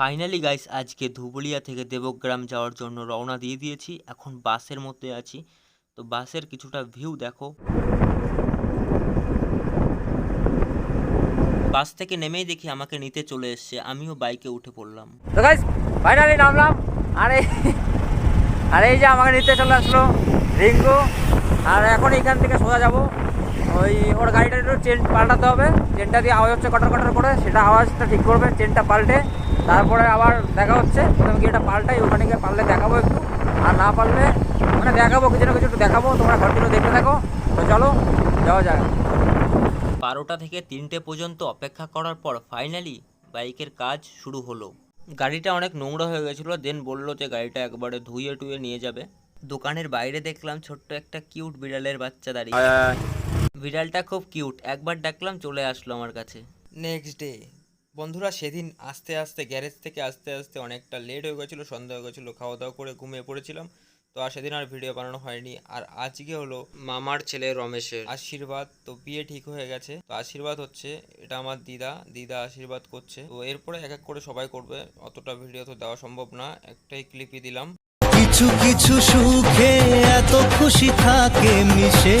Finally guys আজকে ধুবুলিয়া থেকে দেবগ্রাম যাওয়ার জন্য রওনা দিয়ে দিয়েছি। এখন বাসের মধ্যে আছি। তো বাসের কিছুটা ভিউ দেখো। বাস থেকে নেমেই দেখি আমাকে নিতে চলে এসছে। আমিও বাইকে উঠে পড়লাম। গাইস ফাইনালি নামলাম। আরে আরে এই যে আমাকে নিতে চলে আসলো রিঙ্কু। আর এখন এখান থেকে সোজা যাব। ওই, ওর গাড়িটা একটু চেন পাল্টাতে হবে। চেনটা দিয়ে আওয়াজ হচ্ছে কটার কটার করে। সেটা আওয়াজটা ঠিক করবে, চেনটা পাল্টে। তারপরে আবার দেখা হচ্ছে। প্রথমে গিয়ে এটা পাল্টাই ওখানে গিয়ে পারলে দেখাবো একটু। আর না পারলে মানে দেখাবো কিছু না কিছু একটু দেখাবো। তোমরা কন্টিনিউ দেখতে থাকো। তো চলো যাওয়া যায় বারোটা থেকে তিনটে পর্যন্ত অপেক্ষা করার পর ফাইনালি বাইকের কাজ শুরু হলো। গাড়িটা অনেক নোংরা হয়ে গেছিল দেন বলল যে গাড়িটা একবারে ধুয়ে টুয়ে নিয়ে যাবে। দোকানের বাইরে দেখলাম ছোট্ট একটা কিউট বিড়ালের বাচ্চা দাঁড়িয়ে বিড়ালটা খুব কিউট একবার ডাকলাম চলে আসলো আমার কাছে। নেক্সট ডে বন্ধুরা সেদিন আস্তে আস্তে গ্যারেজ থেকে আস্তে আস্তে অনেকটা লেট হয়ে গেছিল সন্ধ্যা হয়ে গেছিল খাওয়া দাওয়া করে ঘুমিয়ে পড়েছিলাম। তো আর সেদিন আর ভিডিও বানানো হয়নি। আর আজকে হলো মামার ছেলে রমেশের। আশীর্বাদ। তো বিয়ে ঠিক হয়ে গেছে। তো আশীর্বাদ হচ্ছে এটা আমার দিদা। দিদা আশীর্বাদ করছে। তো এরপরে এক এক করে সবাই করবে। অতটা ভিডিও তো দেওয়া সম্ভব না। একটাই ক্লিপই দিলাম। কিছু কিছু সুখে এত খুশি থাকে মিশে।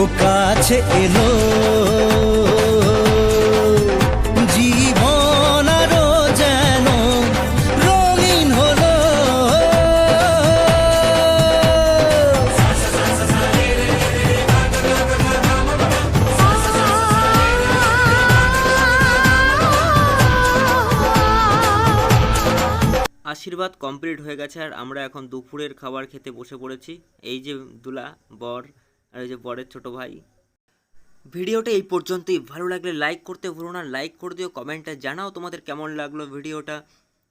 ও কাছে এলো। জীবন আরও যেন রঙিন আশীর্বাদ কমপ্লিট হয়ে গেছে আর আমরা এখন দুপুরের খাবার খেতে বসে পড়েছি। এই যে দুলা, বর আর এই যে বরের ছোট ভাই। ভিডিওটা এই পর্যন্তই। ভালো লাগলে লাইক করতে ভুলো না। লাইক করে দিও কমেন্টে জানাও তোমাদের কেমন লাগল ভিডিওটা।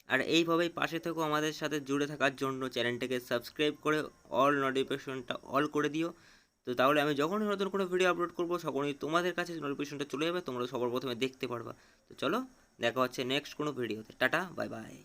আর এইভাবেই পাশে থেকেও আমাদের সাথে জুড়ে থাকার জন্য। চ্যানেলটাকে সাবস্ক্রাইব করে অল নোটিফিকেশনটা অল করে দিও। তো তাহলে আমি যখনই নতুন কোনো ভিডিও আপলোড করব, তখনই তোমাদের কাছে নোটিফিকেশনটা চলে যাবে। তোমরা সবার প্রথমে দেখতে পারবা। তো চলো, দেখা হচ্ছে নেক্সট কোনো ভিডিওতে টাটা বাই বাই